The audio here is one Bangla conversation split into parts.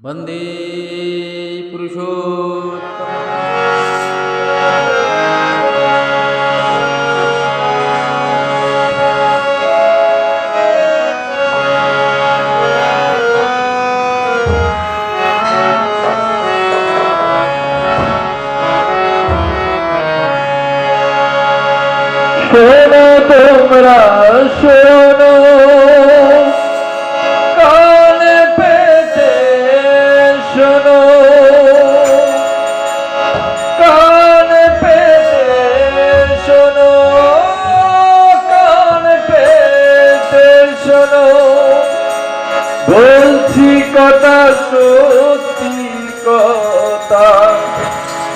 वन्दे पुरुषोत्तम শোনো তোমরা শোনো কথা সত্যি কথা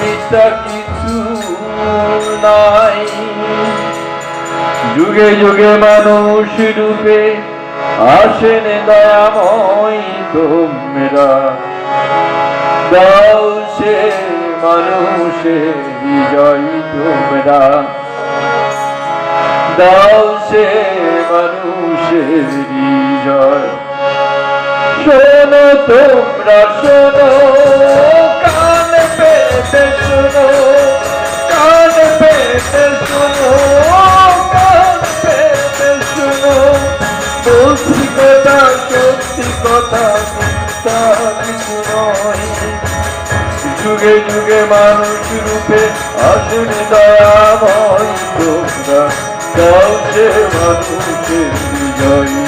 মিথ্যা কিছু নাই। যুগে যুগে মানুষ রূপে আসেন দয়াময় তোমরা। দাও সে মানুষের বিজয় তোমরা। দাও সে মানুষের বিজয় শোনো, তোমরা শোনো, কান পেতে শোনো, কান পেতে শোনো, কান কথা, সত্যি কথা যুগে যুগে মানুষ রূপে আসেন দয়াময়, তোমরা সে মানুষের বিজয়।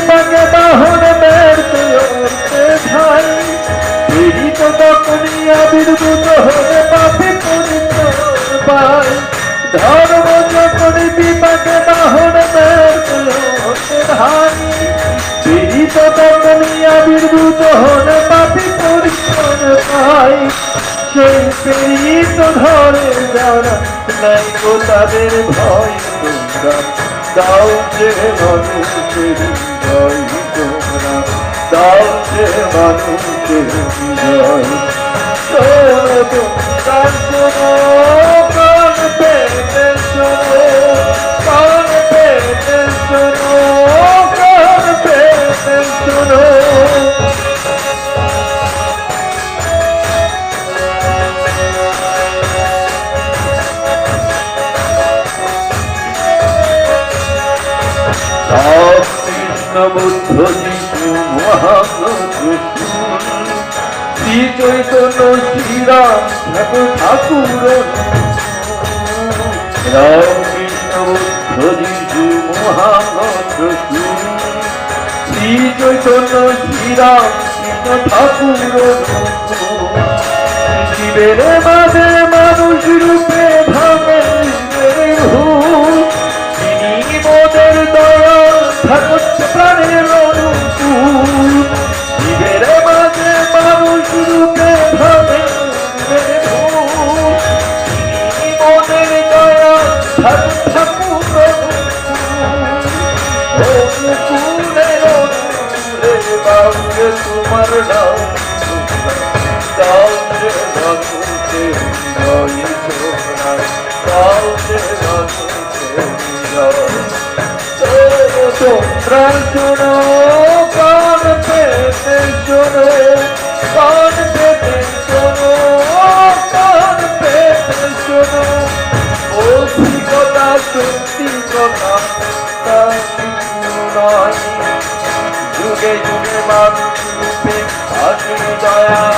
পায় ধর্ম যখন বিপাকে বাহন ভাই পীড়িত তখনই আবির্ভূত হলে পাপে পরিত্রাণ পায়। সেই পীড়িত ধরে যারা নাই গো তাদের ভয়, তোমরা দাও যে মানুষের বিজয় তোমরা দাও যে মানুষের বিজয় শোনো বুদ্ধ যিশু মহাপ্রভু শ্রী চৈতন্য শ্রীরাম ঠাকুর ঠাকুর রাম কৃষ্ণ বুদ্ধ যিশু মহাপ্রভু শ্রী চৈতন্য শ্রীরাম কৃষ্ণ ঠাকুর শিবের মাঝে তোমরা শোনো কান পেতে শোনো কান পেতে শোনো কান পেতে শোনো বলছি কথা সত্যি কথা নয় যুগে যুগে মানুষ দয়া